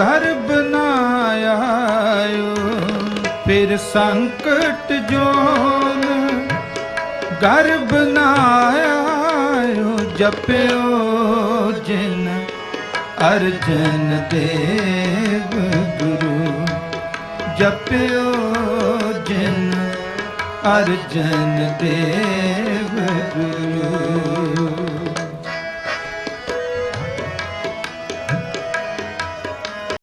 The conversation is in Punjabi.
ਘਰ ਬਣਾਇਓ। ਫਿਰ ਸੰਕਟ ਜੋਨ ਘਰ ਬਣਾਇਓ। ਜਪਿਓ ਜਿਨ ਅਰਜਨ ਦੇਵ ਗੁਰੂ। ਜਪਿਓ ਜਿਨ ਅਰਜਨ ਦੇਵ